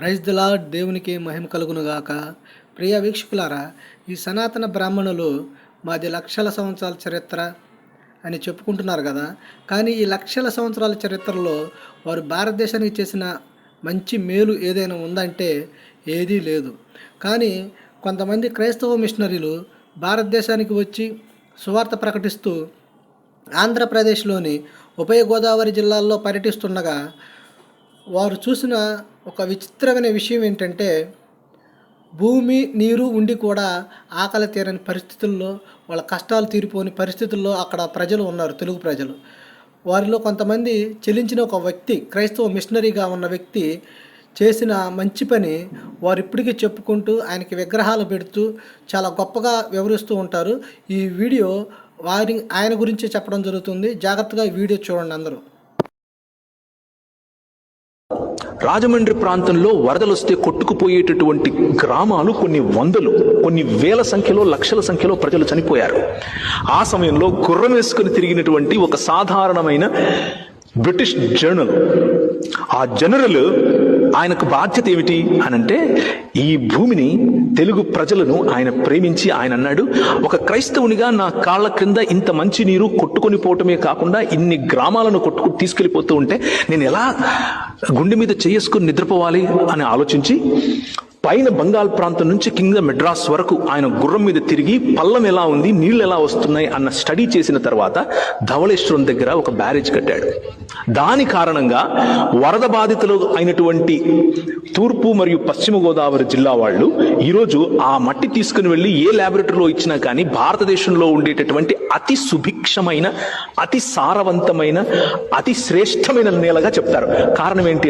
Praise lord దేవునికి మహిమ కలుగునుగాక. ప్రియ వీక్షకులారా ఈ సనాతన బ్రాహ్మణులు మాది లక్షల సంవత్సరాల చరిత్ర అని చెప్పుకుంటున్నారు కదా. కానీ ఈ లక్షల సంవత్సరాల చరిత్రలో వారు భారతదేశానికి చేసిన మంచి మేలు ఏదైనా ఉందంటే ఏదీ లేదు. కానీ కొంతమంది క్రైస్తవ మిషనరీలు భారతదేశానికి వచ్చి సువార్త ప్రకటిస్తూ ఆంధ్రప్రదేశ్లోని ఉభయ గోదావరి జిల్లాల్లో పర్యటిస్తుండగా వారు చూసిన ఒక విచిత్రమైన విషయం ఏంటంటే భూమి నీరు ఉండి కూడా ఆకలి తీరని పరిస్థితుల్లో వాళ్ళ కష్టాలు తీరిపోని పరిస్థితుల్లో అక్కడ ప్రజలు ఉన్నారు తెలుగు ప్రజలు. వారిలో కొంతమంది చెల్లించిన ఒక వ్యక్తి క్రైస్తవ మిషనరీగా ఉన్న వ్యక్తి చేసిన మంచి పని వారు ఇప్పటికీ చెప్పుకుంటూ ఆయనకి విగ్రహాలు పెడుతూ చాలా గొప్పగా వివరిస్తూ ఉంటారు. ఈ వీడియో వారి ఆయన గురించి చెప్పడం జరుగుతుంది. జాగ్రత్తగా వీడియో చూడండి అందరూ. రాజమండ్రి ప్రాంతంలో వరదలు వస్తే కొట్టుకుపోయేటటువంటి గ్రామాలు కొన్ని వందలు కొన్ని వేల సంఖ్యలో లక్షల సంఖ్యలో ప్రజలు చనిపోయారు. ఆ సమయంలో గుర్రం వేసుకుని తిరిగినటువంటి ఒక సాధారణమైన బ్రిటిష్ జనరల్. ఆ జనరల్ ఆయనకు బాధ్యత ఏమిటి అనంటే ఈ భూమిని తెలుగు ప్రజలను ఆయన ప్రేమించి ఆయన అన్నాడు ఒక క్రైస్తవునిగా నా కాళ్ళ క్రింద ఇంత మంచి నీరు కొట్టుకొని పోవటమే కాకుండా ఇన్ని గ్రామాలను కొట్టుకు తీసుకెళ్ళిపోతూ ఉంటే నేను ఎలా గుండె మీద చేసుకుని నిద్రపోవాలి? అని ఆలోచించి పైన బంగాల్ ప్రాంతం నుంచి కింద మెడ్రాస్ వరకు ఆయన గుర్రం మీద తిరిగి పల్లం ఎలా ఉంది? నీళ్ళు ఎలా వస్తున్నాయి? అన్న స్టడీ చేసిన తర్వాత ధవళేశ్వరం దగ్గర ఒక బ్యారేజ్ కట్టాడు. దాని కారణంగా వరద బాధితులు అయినటువంటి తూర్పు మరియు పశ్చిమ గోదావరి జిల్లా వాళ్ళు ఈరోజు ఆ మట్టి తీసుకుని వెళ్ళి ఏ ల్యాబొరేటరీలో ఇచ్చినా కానీ భారతదేశంలో ఉండేటటువంటి అతి సుభిక్షమైన అతి సారవంతమైన అతి శ్రేష్టమైన నేలగా చెప్తారు. కారణం ఏంటి